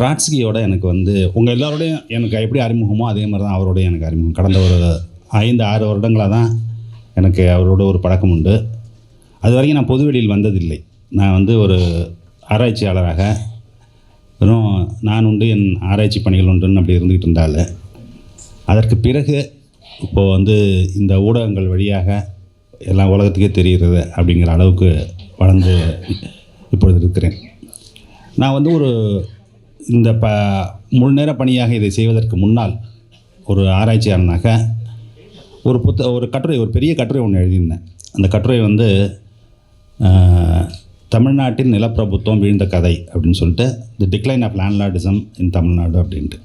ட்ராட்ஸ்கியோட எனக்கு வந்து உங்கள் எல்லாரோடையும் எனக்கு எப்படி அறிமுகமோ அதே மாதிரி தான் அவரோடையும் எனக்கு அறிமுகம். கடந்த ஒரு ஐந்து ஆறு வருடங்களாக தான் எனக்கு அவரோட ஒரு பழக்கம் உண்டு. அது வரைக்கும் நான் பொதுவெளியில் வந்ததில்லை. நான் வந்து ஒரு ஆராய்ச்சியாளராக வெறும் நான் உண்டு என் ஆராய்ச்சி பணிகள் உண்டுன்னு அப்படி இருந்துக்கிட்டு இருந்தால். அதற்கு பிறகு இப்போது வந்து இந்த ஊடகங்கள் வழியாக எல்லாம் உலகத்துக்கே தெரிகிறது அப்படிங்கிற அளவுக்கு வளர்ந்து இப்பொழுது இருக்கிறேன். நான் வந்து ஒரு இந்த ப முழு நேர பணியாக இதை செய்வதற்கு முன்னால் ஒரு ஆராய்ச்சியாளனாக ஒரு புத்த ஒரு கட்டுரை ஒரு பெரிய கட்டுரை ஒன்று எழுதியிருந்தேன். அந்த கட்டுரை வந்து தமிழ்நாட்டின் நிலப்பிரபுத்துவம் வீழ்ந்த கதை அப்படின்னு சொல்லிட்டு the decline of landlordism in Tamil Nadu அப்படின்ட்டு.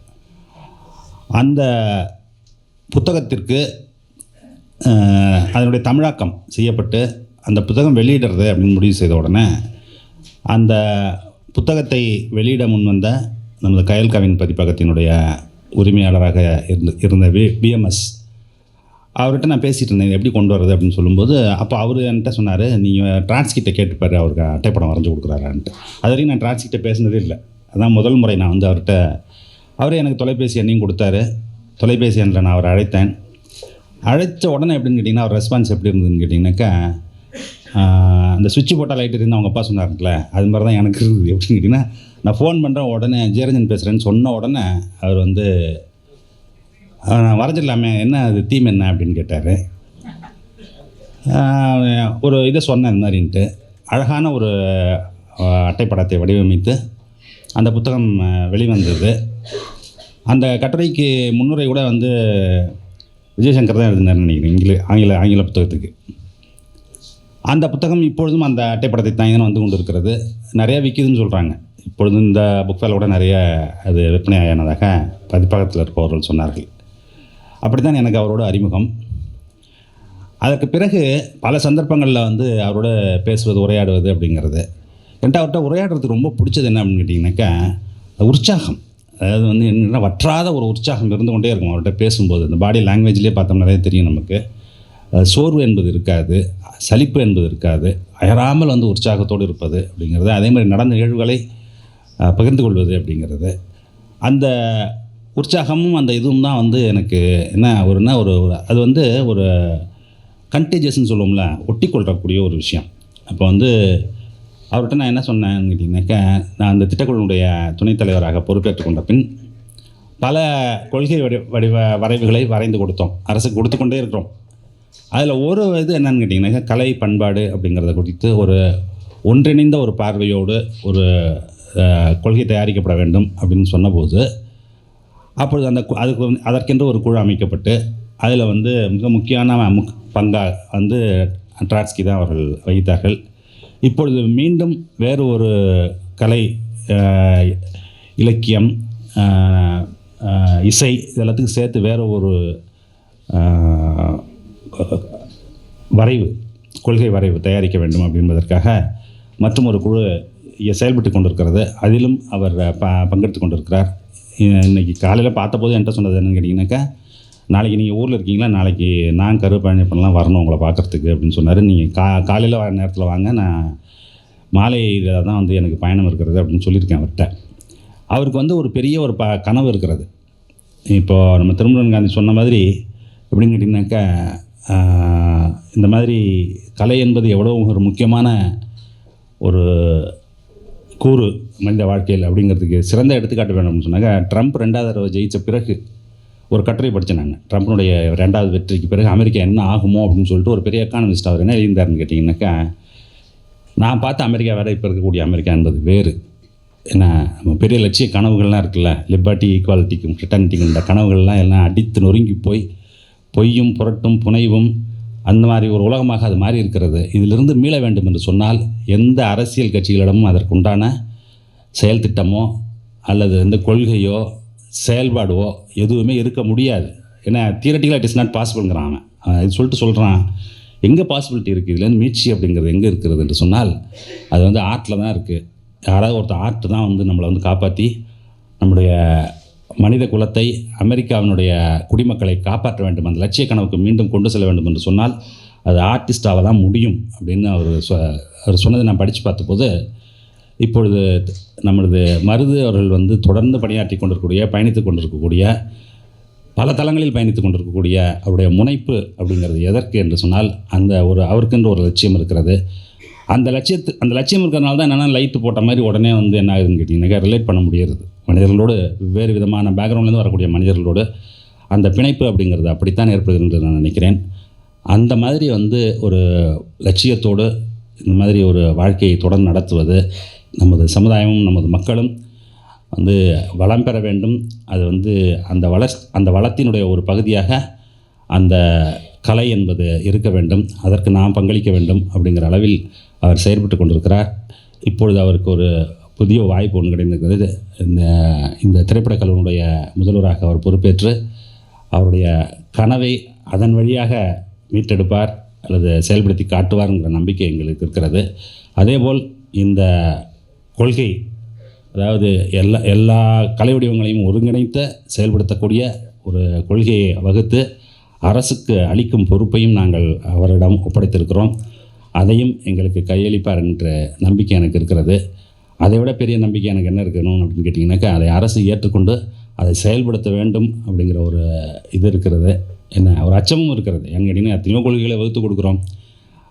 அந்த புத்தகத்திற்கு அதனுடைய தமிழாக்கம் செய்யப்பட்டு அந்த புத்தகம் வெளியிடுறது அப்படின்னு முடிவு செய்த உடனே அந்த புத்தகத்தை வெளியிட முன்வந்த நமது கயல் கவின் பதிப்பகத்தினுடைய உரிமையாளராக இருந்து இருந்த வி பிஎம்எஸ் அவர்கிட்ட நான் பேசிகிட்டு இருந்தேன் எப்படி கொண்டு வர்றது அப்படின்னு சொல்லும்போது அப்போ அவர் என்கிட்ட சொன்னார் நீங்கள் டிரான்ஸ்கிட்ட கேட்டுப்பாரு அவருக்கு அட்டைப்படம் வரைஞ்சி கொடுக்குறாரான்ட்டு. அது வரைக்கும் நான் டிரான்ஸ்கிட்ட பேசினதே இல்லை. அதான் முதல் முறை நான் வந்து அவர்கிட்ட அவரே எனக்கு தொலைபேசி எண்ணையும் கொடுத்தாரு. தொலைபேசி எண்ணில் நான் அவரை அழைத்தேன். அழைத்த உடனே எப்படின்னு கேட்டிங்கன்னா அவர் ரெஸ்பான்ஸ் எப்படி இருந்ததுன்னு கேட்டிங்கனாக்கா அந்த சுவிட்ச் போட்டால் லைட் இருந்து அவங்க அப்பா சொன்னார்ல அது மாதிரி தான் எனக்கு இருக்குது. எப்படின்னு கேட்டிங்கன்னா நான் ஃபோன் பண்ணுறேன் உடனே ஜெயரஞ்சன் பேசுகிறேன்னு சொன்ன உடனே அவர் வந்து நான் வரைஞ்சிடலாமே என்ன அது தீம் என்ன அப்படின்னு கேட்டார். ஒரு இதை சொன்னேன் இந்த மாதிரின்ட்டு. அழகான ஒரு அட்டைப்படத்தை வடிவமைத்து அந்த புத்தகம் வெளிவந்தது. அந்த கட்டுரைக்கு முன்னுரை கூட வந்து விஜயசங்கர் தான் எழுதினார் நினைக்கிறேன் இங்கிலீஷ் ஆங்கில ஆங்கில புத்தகத்துக்கு. அந்த புத்தகம் இப்பொழுதும் அந்த அட்டைப்படத்தை தான் வந்து கொண்டு இருக்கிறது நிறைய விற்கிதுன்னு சொல்கிறாங்க இப்பொழுதும் இந்த புக் கூட நிறைய அது விற்பனை ஆனதாக பதிப்பகத்தில் இருப்பவர்கள் சொன்னார்கள். அப்படி தான் எனக்கு அவரோட அறிமுகம். அதற்கு பிறகு பல சந்தர்ப்பங்களில் வந்து அவரோட பேசுவது உரையாடுவது அப்படிங்கிறது. என்கிட்ட அவர்கிட்ட உரையாடுறதுக்கு ரொம்ப பிடிச்சது என்ன அப்படின்னு கேட்டிங்கனாக்கா உற்சாகம். அதாவது வந்து என்ன வற்றாத ஒரு உற்சாகம் இருந்து கொண்டே இருக்கும். அவர்கிட்ட பேசும்போது இந்த பாடி லாங்குவேஜ்லேயே பார்த்தோம்னாலே தெரியும் நமக்கு. சோர்வு என்பது இருக்காது. சலிப்பு என்பது இருக்காது. அயராமல் வந்து உற்சாகத்தோடு இருப்பது அப்படிங்கிறது அதே மாதிரி நடந்த நிகழ்வுகளை பகிர்ந்து கொள்வது அப்படிங்கிறது. அந்த உற்சாகமும் அந்த இதுவும் தான் வந்து எனக்கு என்ன ஒரு என்ன ஒரு ஒரு- அது வந்து ஒரு கண்டேஜஸ்ன்னு சொல்லுவோம்ல ஒட்டி கொள்ளக்கூடிய ஒரு விஷயம். அப்போ வந்து அவர்கிட்ட நான் என்ன சொன்னேன்னு கேட்டிங்கனாக்கா நான் அந்த திட்டக்குழுவுடைய துணைத் தலைவராக பொறுப்பேற்றுக் கொண்ட பின் பல கொள்கை வடி வடிவ வரைவுகளை வரைந்து கொடுத்தோம். அரசுக்கு கொடுத்து கொண்டே இருக்கிறோம். அதில் ஒரு இது என்னன்னு கேட்டிங்கன்னா கலை பண்பாடு அப்படிங்கிறத குறித்து ஒரு ஒன்றிணைந்த ஒரு பார்வையோடு ஒரு கொள்கை தயாரிக்கப்பட வேண்டும் அப்படின்னு சொன்னபோது அப்பொழுது அந்த கு- அதுக்கு அதற்கென்று ஒரு குழு அமைக்கப்பட்டு அதில் வந்து மிக முக்கியமான முக் பங்காக வந்து ட்ராட்ஸ்கி தான் அவர்கள் வகித்தார்கள். இப்பொழுது மீண்டும் வேறு ஒரு கலை இலக்கியம் இசை இதெல்லாத்துக்கும் சேர்த்து வேறு ஒரு வரைவு கொள்கை வரைவு தயாரிக்க வேண்டும் அப்படின்பதற்காக மற்றும் ஒரு குழு செயல்பட்டு கொண்டிருக்கிறது. அதிலும் அவர் ப பங்கெடுத்து கொண்டிருக்கிறார். இன்றைக்கி இன்னைக்கு காலையில் பார்த்தபோது என்கிட்ட சொன்னது என்னென்னு கேட்டிங்கனாக்கா நாளைக்கு நீங்கள் ஊரில் இருக்கீங்களா? நாளைக்கு நான் கருப்பழனிப்பெல்லாம் வரணும் உங்களை பார்க்குறதுக்கு அப்படின்னு சொன்னார். நீங்கள் கா காலையில் வர நேரத்தில் வாங்க. நான் மாலையில் தான் வந்து எனக்கு பயணம் இருக்கிறது அப்படின்னு சொல்லியிருக்கேன் அவர்கிட்ட. அவருக்கு வந்து ஒரு பெரிய ஒரு ப கனவு இருக்கிறது. இப்போது நம்ம திருமணன் காந்தி சொன்ன மாதிரி எப்படின்னு கேட்டிங்கனாக்கா இந்த மாதிரி கலை என்பது எவ்வளோ ஒரு முக்கியமான ஒரு கூறு மனித வாழ்க்கையில் அப்படிங்கிறதுக்கு சிறந்த எடுத்துக்காட்டு வேணும்னு சொன்னாங்க. ட்ரம்ப் ரெண்டாவது தடவை ஜெயித்த பிறகு ஒரு கட்டுரை படித்தேன் நான். ட்ரம்ப்னுடைய ரெண்டாவது வெற்றிக்கு பிறகு அமெரிக்கா என்ன ஆகுமோ அப்படின்னு சொல்லிட்டு ஒரு பெரிய எக்கானமிஸ்ட் அவர் என்ன எழுதியிருந்தாருன்னு கேட்டிங்கன்னாக்கா நான் பார்த்த அமெரிக்கா வேறு இப்போ இருக்கக்கூடிய அமெரிக்கா என்பது வேறு. ஏன்னா நம்ம பெரிய லட்சிய கனவுகள்லாம் இருக்குல்ல லிபர்ட்டி ஈக்குவாலிட்டிக்கும் ஃப்ரிட்டர்னிட்டிக்கும் இந்த கனவுகள்லாம் எல்லாம் அடித்து நொறுங்கி போய் பொய்யும் புரட்டும் புனைவும் அந்த மாதிரி ஒரு உலகமாக அது மாறி இருக்கிறது இதிலிருந்து மீள வேண்டும் என்று சொன்னால் எந்த அரசியல் கட்சிகளிடமும் அதற்குண்டான செயல் திட்டமோ அல்லது எந்த கொள்கையோ செயல்பாடோ எதுவுமே இருக்க முடியாது. ஏன்னா தியரட்டிக்கலாக இட் இஸ் நாட் பாசிபிள்ங்கிறான் அவன். இது சொல்லிட்டு சொல்கிறான் எங்கே பாசிபிலிட்டி இருக்குது இதுலேருந்து மீட்சி அப்படிங்கிறது எங்கே இருக்கிறது? என்று சொன்னால் அது வந்து ஆர்ட்டில் தான் இருக்குது யாராவது ஒருத்தர் ஆர்ட் தான் வந்து நம்மளை வந்து காப்பாற்றி நம்முடைய மனித குலத்தை அமெரிக்காவினுடைய குடிமக்களை காப்பாற்ற வேண்டும். அந்த லட்சிய கனவுக்கு மீண்டும் கொண்டு செல்ல வேண்டும் என்று சொன்னால் அது ஆர்டிஸ்டாக தான் முடியும் அப்படின்னு அவர் சொ அவர் சொன்னதை நான் படித்து பார்த்தபோது இப்பொழுது நமது மருது அவர்கள் வந்து தொடர்ந்து பணியாற்றி கொண்டிருக்கக்கூடிய பயணித்து கொண்டிருக்கக்கூடிய பல தளங்களில் பயணித்து கொண்டிருக்கக்கூடிய அவருடைய முனைப்பு அப்படிங்கிறது எதற்கு என்று சொன்னால் அந்த ஒரு அவருக்கென்று ஒரு லட்சியம் இருக்கிறது. அந்த லட்சியத்து அந்த லட்சியம் இருக்கிறதுனால தான் என்னென்னா லைட்டு போட்ட மாதிரி உடனே வந்து என்ன ஆகுதுன்னு கேட்டிங்கன்னாக்கா ரிலேட் பண்ண முடியறது. மனிதர்களோடு வேறு விதமான பேக்ரவுண்ட்லேருந்து வரக்கூடிய மனிதர்களோடு அந்த பிணைப்பு அப்படிங்கிறது அப்படித்தான் ஏற்படுகிறது நான் நினைக்கிறேன். அந்த மாதிரி வந்து ஒரு லட்சியத்தோடு இந்த மாதிரி ஒரு வாழ்க்கையை தொடர்ந்து நடத்துவது நமது சமுதாயமும் நமது மக்களும் வந்து வளம் பெற வேண்டும். அது வந்து அந்த வள அந்த வளத்தினுடைய ஒரு பகுதியாக அந்த கலை என்பது இருக்க வேண்டும். அதற்கு நாம் பங்களிக்க வேண்டும் அப்படிங்கிற அளவில் அவர் செயற்பட்டு கொண்டிருக்கிறார். இப்பொழுது அவருக்கு ஒரு புதிய வாய்ப்பு ஒன்று கிடைந்திருக்கிறது இந்த இந்த திரைப்படக் கல்லூரியினுடைய முதல்வராக அவர் பொறுப்பேற்று அவருடைய கனவை அதன் வழியாக மீட்டெடுப்பார் அல்லது செயல்படுத்தி காட்டுவார்ங்கிற நம்பிக்கை எங்களுக்கு இருக்கிறது. அதேபோல் இந்த கொள்கை அதாவது எல்லா எல்லா கலை வடிவங்களையும் ஒருங்கிணைத்த செயல்படுத்தக்கூடிய ஒரு கொள்கையை வகுத்து அரசுக்கு அளிக்கும் பொறுப்பையும் நாங்கள் அவரிடம் ஒப்படைத்திருக்கிறோம். அதையும் எங்களுக்கு கையளிப்பார் என்ற நம்பிக்கை எனக்கு இருக்கிறது. அதை விட பெரிய நம்பிக்கை எனக்கு என்ன இருக்கணும் அப்படின்னு கேட்டிங்கனாக்கா அதை அரசு ஏற்றுக்கொண்டு அதை செயல்படுத்த வேண்டும் அப்படிங்கிற ஒரு இது இருக்கிறது. என்ன ஒரு அச்சமும் இருக்கிறது. ஏன்னு கேட்டிங்கன்னா எத்தனையோ கொள்கைகளை வகுத்து கொடுக்குறோம்.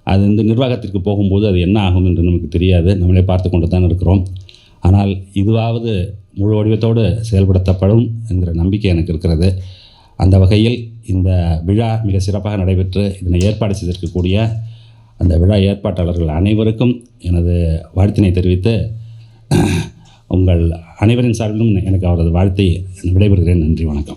அது இந்த நிர்வாகத்திற்கு போகும்போது அது என்ன ஆகும் என்று நமக்கு தெரியாது. நம்மளே பார்த்து கொண்டு தான் இருக்கிறோம். ஆனால் இதுவாவது முழு வடிவத்தோடு செயல்படுத்தப்படும் என்கிற நம்பிக்கை எனக்கு இருக்கிறது. அந்த வகையில் இந்த விழா மிக சிறப்பாக நடைபெற்று இதனை ஏற்பாடு செய்திருக்கக்கூடிய அந்த விழா ஏற்பாட்டாளர்கள் அனைவருக்கும் எனது வாழ்த்தினை தெரிவித்து உங்கள் அனைவரின் சார்பிலும் எனக்கு அவரது வாழ்த்தை விடைபெறுகிறேன். நன்றி வணக்கம்.